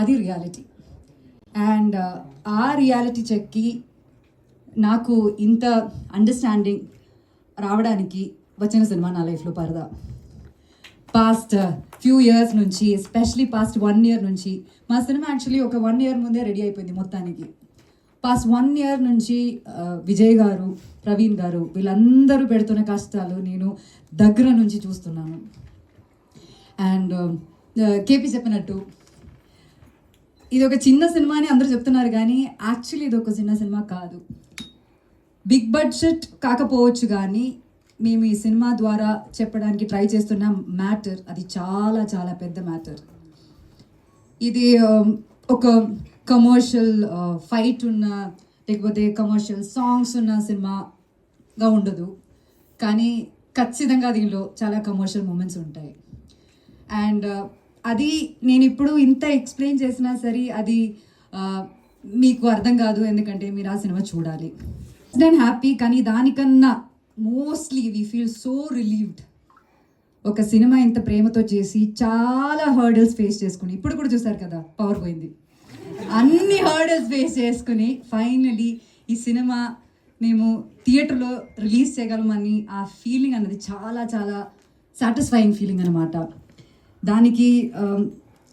అది reality and uh, ఆ reality చెక్కి నాకు ఇంత అండర్స్టాండింగ్ రావడానికి వచ్చిన సినిమా నా లైఫ్లో పరదా. పాస్ట్ ఫ్యూ ఇయర్స్ నుంచి ఎస్పెషలీ పాస్ట్ వన్ ఇయర్ నుంచి మా సినిమా యాక్చువల్లీ ఒక వన్ ఇయర్ ముందే రెడీ అయిపోయింది మొత్తానికి. పాస్ట్ వన్ ఇయర్ నుంచి uh, విజయ్ గారు ప్రవీణ్ గారు వీళ్ళందరూ పెడుతున్న కష్టాలు నేను దగ్గర నుంచి చూస్తున్నాను. అండ్ కేపీ uh, చెప్పినట్టు ఇది ఒక చిన్న సినిమా అని అందరూ చెప్తున్నారు కానీ యాక్చువల్లీ ఇది ఒక చిన్న సినిమా కాదు. బిగ్ బడ్జెట్ కాకపోవచ్చు కానీ మేము ఈ సినిమా ద్వారా చెప్పడానికి ట్రై చేస్తున్న మ్యాటర్ అది చాలా చాలా పెద్ద మ్యాటర్. ఇది um, ఒక కమర్షియల్ uh, ఫైట్ ఉన్న లేకపోతే కమర్షియల్ సాంగ్స్ ఉన్న సినిమాగా ఉండదు. కానీ ఖచ్చితంగా దీనిలో చాలా కమర్షియల్ మూమెంట్స్ ఉంటాయి. అండ్ uh, అది నేను ఇప్పుడు ఇంత ఎక్స్ప్లెయిన్ చేసినా సరే అది మీకు అర్థం కాదు ఎందుకంటే మీరు ఆ సినిమా చూడాలి. నేను హ్యాపీ కానీ దానికన్నా mostly we feel so relieved ఒక సినిమా ఇంత ప్రేమతో చేసి చాలా హర్డల్స్ ఫేస్ చేసుకుని ఇప్పుడు కూడా చూసారు కదా పవర్ పోయింది. అన్ని హర్డల్స్ ఫేస్ చేసుకుని ఫైనలీ ఈ సినిమా మేము థియేటర్లో రిలీజ్ చేయగలమని ఆ ఫీలింగ్ అన్నది చాలా చాలా సాటిస్ఫైయింగ్ ఫీలింగ్ అనమాట దానికి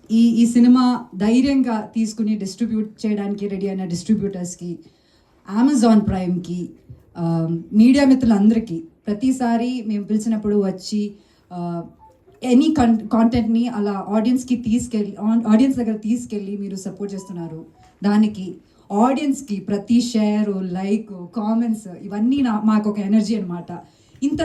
ఈ ఈ సినిమా ధైర్యంగా తీసుకుని డిస్ట్రిబ్యూట్ చేయడానికి రెడీ అయిన డిస్ట్రిబ్యూటర్స్కి అమెజాన్ ప్రైమ్కి మీడియా మిత్రులందరికీ ప్రతిసారి మేము పిలిచినప్పుడు వచ్చి ఎనీ కన్ కాంటెంట్ని అలా ఆడియన్స్కి తీసుకెళ్ళి ఆడియన్స్ దగ్గర తీసుకెళ్ళి మీరు సపోర్ట్ చేస్తున్నారు. దానికి ఆడియన్స్కి ప్రతి షేరు లైక్ కామెంట్స్ ఇవన్నీ నా మాకు ఒక ఎనర్జీ అనమాట ఇంత